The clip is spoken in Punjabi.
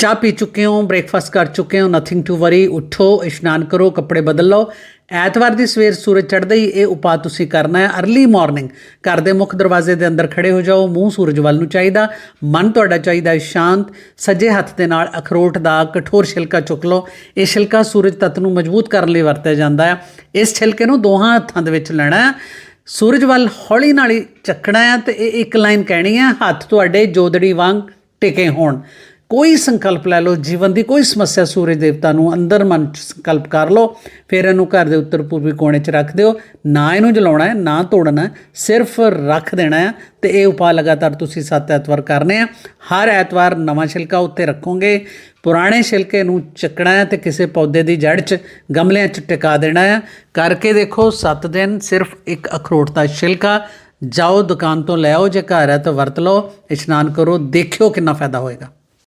ਚਾਹ ਪੀ ਚੁੱਕੇ ਹੋ ਬ੍ਰੇਕਫਾਸਟ ਕਰ ਚੁੱਕੇ ਹੋ ਨਥਿੰਗ ਟੂ ਵਰੀ ਉਠੋ, ਇਸ਼ਨਾਨ ਕਰੋ, ਕੱਪੜੇ ਬਦਲ ਲਓ। ਐਤਵਾਰ ਦੀ ਸਵੇਰ ਸੂਰਜ ਚੜ੍ਹਦੇ ਹੀ ਇਹ ਉਪਾਅ ਤੁਸੀਂ ਕਰਨਾ ਹੈ। अर्ਲੀ ਮਾਰਨਿੰਗ ਘਰ ਦੇ ਮੁੱਖ ਦਰਵਾਜ਼ੇ ਦੇ ਅੰਦਰ ਖੜੇ ਹੋ ਜਾਓ, ਮੂੰਹ ਸੂਰਜ ਵੱਲ ਨੂੰ ਚਾਹੀਦਾ, ਮਨ ਤੁਹਾਡਾ ਚਾਹੀਦਾ ਹੈ ਸ਼ਾਂਤ, ਸੱਜੇ ਹੱਥ ਦੇ ਨਾਲ ਅਖਰੋਟ ਦਾ ਕਠੋਰ ਛਿਲਕਾ ਚੁੱਕ ਲਓ। ਇਹ ਛਿਲਕਾ ਸੂਰਜ ਤੱਤ ਨੂੰ ਮਜ਼ਬੂਤ ਕਰਨ ਲਈ ਵਰਤਿਆ ਜਾਂਦਾ ਹੈ। ਇਸ ਛਿਲਕੇ ਨੂੰ ਦੋਹਾਂ ਹੱਥਾਂ ਦੇ ਵਿੱਚ ਲੈਣਾ ਹੈ। ਸੂਰਜ ਵੱਲ ਹੌਲੀ ਨਾਲ ਹੀ ਚੱਕਣਾ ਹੈ ਤੇ ਇਹ ਇੱਕ ਲਾਈਨ ਕਹਿਣੀ ਹੈ, ਹੱਥ ਤੁਹਾਡੇ ਜੋਦੜੀ ਵਾਂਗ ਟਿਕੇ ਹੋਣ। ਕੋਈ ਸੰਕਲਪ ਲੈ ਲਓ, ਜੀਵਨ ਦੀ ਕੋਈ ਸਮੱਸਿਆ ਸੂਰਜ ਦੇਵਤਾ ਨੂੰ ਅੰਦਰ ਮਨ ਚ ਸੰਕਲਪ ਕਰ ਲਓ, ਫਿਰ ਇਹਨੂੰ ਘਰ ਦੇ ਉੱਤਰ ਪੂਰਬੀ ਕੋਣੇ 'ਚ ਰੱਖ ਦਿਓ। ਨਾ ਇਹਨੂੰ ਜਲਾਉਣਾ ਹੈ, ਨਾ ਤੋੜਨਾ ਹੈ, ਸਿਰਫ ਰੱਖ ਦੇਣਾ ਹੈ ਤੇ ਇਹ ਉਪਾਅ ਲਗਾਤਾਰ ਤੁਸੀਂ ਸੱਤ ਐਤਵਾਰ ਕਰਨੇ ਆ। ਹਰ ਐਤਵਾਰ ਨਵਾਂ ਛਿਲਕਾ ਉੱਤੇ ਰੱਖੋਗੇ, ਪੁਰਾਣੇ ਛਿਲਕੇ ਨੂੰ ਚੱਕਣਾ ਹੈ ਤੇ ਕਿਸੇ ਪੌਦੇ ਦੀ ਜੜ 'ਚ ਗਮਲਿਆਂ 'ਚ ਟਿਕਾ ਦੇਣਾ ਹੈ। ਕਰਕੇ ਦੇਖੋ 7 ਦਿਨ ਸਿਰਫ ਇੱਕ ਅਖਰੋਟ ਦਾ ਛਿਲਕਾ। ਜਾਓ ਦੁਕਾਨ ਤੋਂ ਲੈ ਆਓ, ਜੇ ਘਰ ਹੈ ਤਾਂ ਵਰਤ ਲਓ, ਇਸ਼ਨਾਨ ਕਰੋ, ਦੇਖਿਓ ਕਿੰਨਾ ਫਾਇਦਾ ਹੋਏਗਾ।